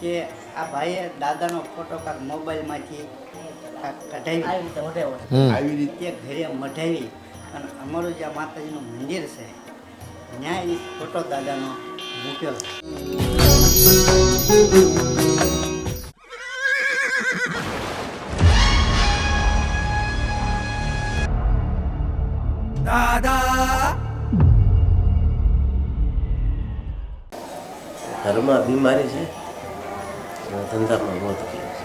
કે આ ભાઈએ દાદાનો ફોટો કાંક મોબાઈલમાંથી કઢાવી. આવી રીતે ઘરે મઢાવી અને અમારું જે આ માતાજીનું મંદિર છે ત્યાં એ ફોટો દાદાનો મૂક્યો. ઘરમાં બીમારી છે? ધંધામાં મોત ગયું છે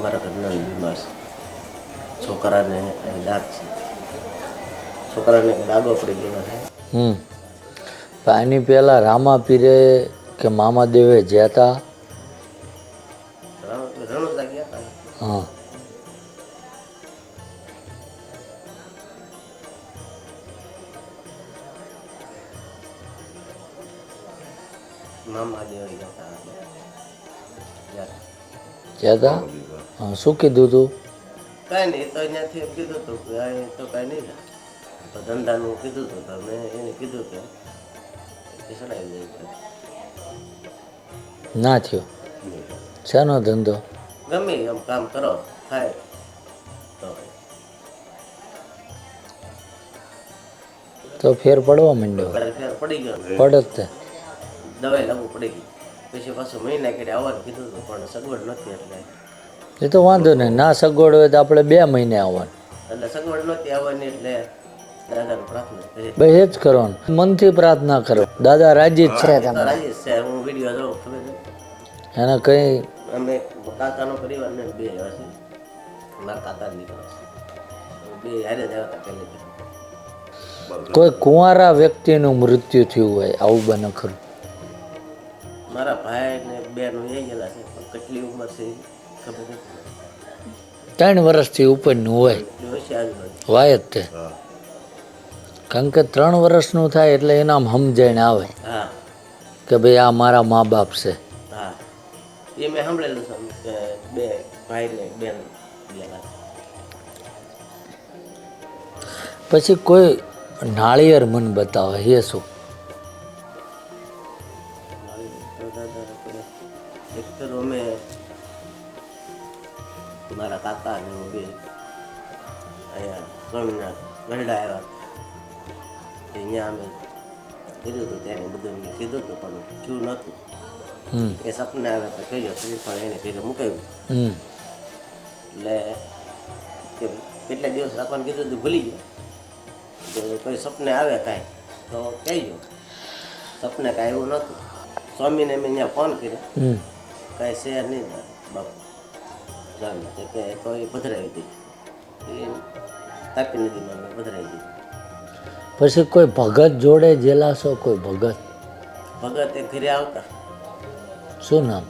મારા ઘરના બીમાર છે છોકરાને દાગ છે છોકરાને ડાગો પડી ગયો છે હમ. પણ આની પહેલા રામાપીરે કે મામા દેવે રણોદા હતા હા. મામા દેવ ગયા. હતા હા શું કીધું તું? કાંઈ નહીં તો અહીંયાથી કીધું હતું કે આ તો કાંઈ નહીં તો ધંધાનું કીધું હતું તો મેં એને કીધું કે દે ના થયો. શાનો ધંધો? ગમે એમ કામ કરો થાય. તો તો ફેર પડવા માંડ્યો. ફેર પડી ગયો. પડત દવાઈ લાવવું પડી ગઈ પછી પાછું મહિના કરી આવવાનું કીધું હતું પણ સગવડ નથી એટલે. એ તો વાંધો નહીં ના સગવડ હોય તો આપણે બે મહિને આવવાનું. એટલે સગવડ નથી આવવાની એટલે કરી. એ જ કરવાનું. મનથી પ્રાર્થના કરો. દાદા રાજી જ છે રાજી છે. હું વીડિયો જોઉં ખબર એને કંઈ અમે કાકાનો પરિવાર ને બે એવા છે મારા કાકા દીકરો છે. બે હારે જ આવ્યા પહેલી કોઈ કુંવારા વ્યક્તિનું મૃત્યુ થયું હોય આવું બને ખરું. મારા ભાઈ ને બેન એ ગયેલા છે પણ કેટલી ઉંમર છે ખબર નથી. ત્રણ વર્ષથી ઉપરનું હોય. વાય જ તે. કારણ કે ત્રણ વર્ષનું થાય એટલે એના સમજાઈને આવે હા. કે ભાઈ આ મારા મા બાપ છે એ મેં સાંભળેલું છે બે ભાઈ ને બેન પછી કોઈ નાળિયેર મન બતાવે એ શું? દાદા આપણે એક તો અમે મારા કાકા ને હું બે અહીંયા સ્વામિનાથ ગરડા આવ્યા અહીંયા અમે કીધું હતું ત્યારે બધું મેં કીધું હતું પણ થયું નહોતું. એ સપને આવે તો કહ્યું પછી પણ એને ઘરે મુકાવ્યું. એટલે કેટલા દિવસ રાખવાનું કીધું હતું ભૂલી ગયો. કોઈ સપને આવે કાંઈ તો કહેજો. સપને કાંઈ એવું નહોતું. સ્વામીને મેં ત્યાં ફોન કર્યો. કાંઈ શેર નહીં બાપુ તો કે તો એ પધરાવી દઈ એ તાપી નદીમાં મેં પધરાવી દીધી. પછી કોઈ ભગત જોડે જેલાશો? કોઈ ભગત? ભગત એ ઘરે આવતા. શું નામ?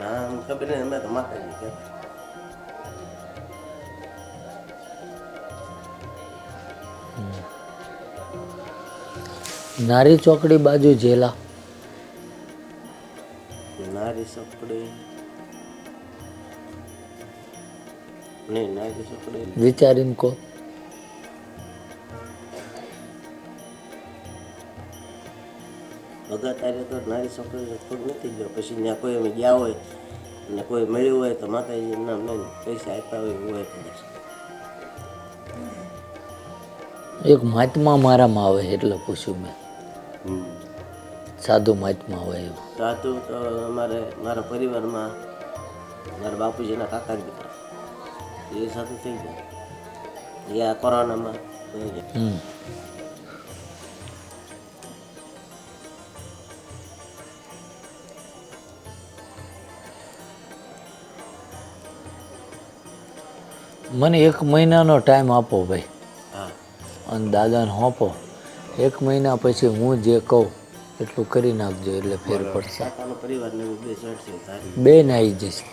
નામ ખબર નહીં અમે તો માતાજી કહેવાય નારી ચોકડી બાજુ જેલા. નારી સપડે. નહીં નારી સપડી વિચારીને કહો. ભગત આરે તો નારી સપડી ખોટ નથી ગયો. પછી ત્યાં કોઈ અમે ગયા હોય અને કોઈ મળ્યું હોય તો માતાજી નામ લઈને પૈસા આપ્યા હોય એવું હોય કદાચ. એક મહાત્મા મારામાં આવે એટલે પૂછ્યું મેં. સાધુ મહાત્મા હોય એવું. સાધુ તો અમારે મારા પરિવારમાં મારા બાપુજીના કાકા દીકરા. એ સાધુ થઈ ગયા. એ આ કોરોનામાં હમ. મને એક મહિનાનો ટાઈમ આપો ભાઈ. હા. અને દાદાને સોંપો. એક મહિના પછી હું જે કહું એટલું કરી નાખજો એટલે ફેર પડશે. બે ને આવી જશે.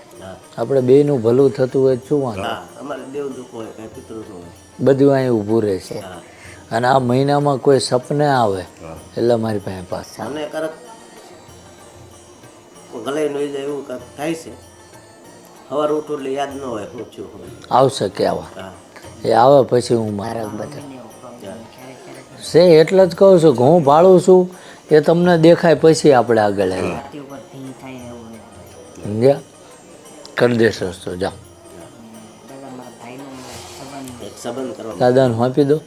આપણે બે નું ભલું થતું હોય શું વાંધો? બધું અહીં ઊભું રહેશે. અને આ મહિનામાં કોઈ સપને આવે એટલે મારી પાસે પાસે અને કરક ગલે નોઈ જાય એવું કાંઈક થાય છે. સવાર ઉઠું એટલે યાદ ન હોય શું થયું હોય આવશે કે આવા. એ આવે પછી હું મારા બધા. છે એટલે જ કહું છું કે હું ભાળું છું એ તમને દેખાય પછી આપણે આગળ આવીએ. સમજ્યા? કરી એક સંબંધ કરવા દાદાને આપી દો.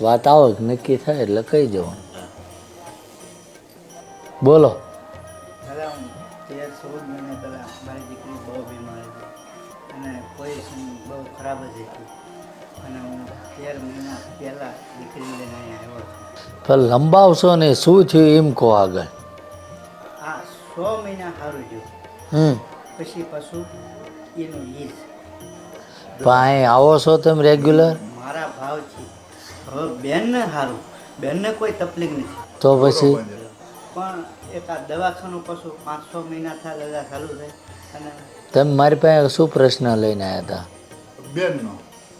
વાત આવો નક્કી થાય એટલે કહી જવાનું બોલો. મારી દીકરી બહુ બીમાર હતી. અને કોઈ બહુ ખરાબ જ હતી. અને હું તેર મહિના પહેલાં દીકરી લઈને અહીંયા આવ્યો પણ લંબાવશો ને શું થયું એમ કહો આગળ. આ સો મહિના સારું થયું. હમ. પછી પશુ એનું ઈજ. ભાઈ આવો છો તમે રેગ્યુલર મારા ભાવથી હવે બેનને સારું બેનને કોઈ તકલીફ નથી. તો પછી? પણ એક આ દવાખાનું પશુ પાંચ છ મહિના થયા દાદા ચાલુ થાય. અને તમે મારી પાસે શું પ્રશ્ન લઈને આવ્યા હતા? બેનનો.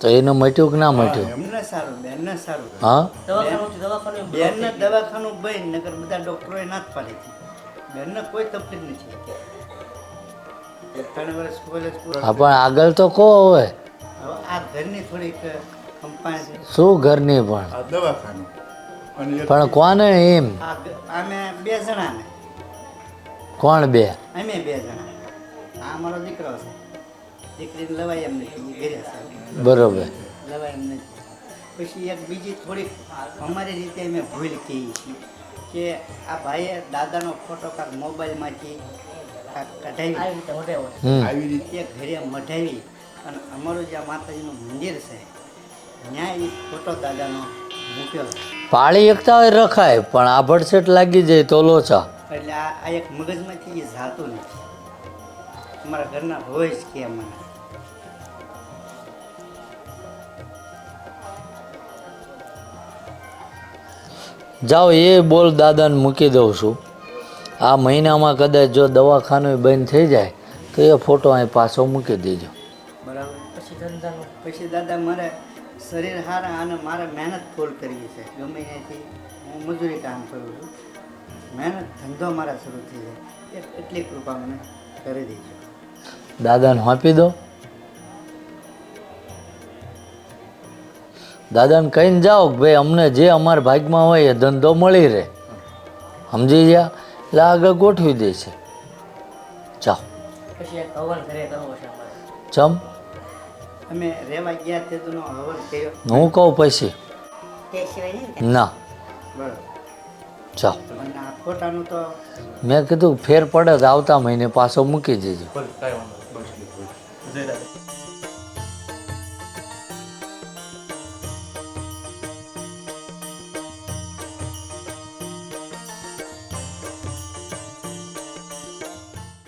તો એનું મટ્યું કે ના મટ્યું? એમને સારું બેનને સારું. હા? દવાખાનું દવાખાનું બેનને દવાખાનું બંધ નગર બધા ડૉક્ટરોએ ના જ પાડી હતી. બેનને કોઈ તકલીફ નથી ત્રણ વર્ષ કોલેજ હા પણ આગળ તો કહો હવે. આ ઘરની થોડીક શું ઘરની પણ? આ દવાખાનું. પણ કોને એમ? આ અમે બે જણા કોણ બે? અમે બે જણા. આ અમારો દીકરો છે. દીકરીને લવાય એમ નથી બરોબર. લવાય એમ નથી. પછી એક બીજી થોડીક અમારી રીતે અમે ભૂલ કહીએ છીએ કે આ ભાઈએ દાદાનો ફોટો કાંક મોબાઈલમાંથી કાંક કઢાવી. આવી રીતે ઘરે મઢાવી અને અમારું જે આ માતાજીનું મંદિર છે ત્યાં એ ફોટો દાદાનો મૂક્યો પાળી એકતા હોય રખાય પણ આ ભડસેટ લાગી જાય તો લોચા. એટલે આ આ એક મગજમાંથી એ જાતું નથી. અમારા ઘરના હોય જ કે મને જાઓ એ બોલ દાદાને મૂકી દઉં છું. આ મહિનામાં કદાચ જો દવાખાનું બંધ થઈ જાય તો એ ફોટો અહીં પાછો મૂકી દેજો. બરાબર. પછી ધંધાનું પછી દાદા મારે શરીર સારા અને મારે મહેનત ફૂલ કરવી છે. ગમે ત્યાંથી હું મજૂરી કામ કરું છું. મહેનત ધંધો મારા શરૂ થઈ જાય. એટલી કૃપા મને કરી દેજો. દાદાને આપી દો. દાદાને કહીને જાઓ કે ભાઈ અમને જે અમારા ભાગમાં હોય એ ધંધો મળી રહે. સમજી ગયા? એટલે આગળ ગોઠવી દે છે. જાઓ. ચમ? અમે રહેવા ગયા તે તોનો હવન કર્યો. હું કહું પછી? તે સિવાય નહીં ના જાઓ. મેં કીધું ફેર પડે તો આવતા મહિને પાછો મૂકી દેજો.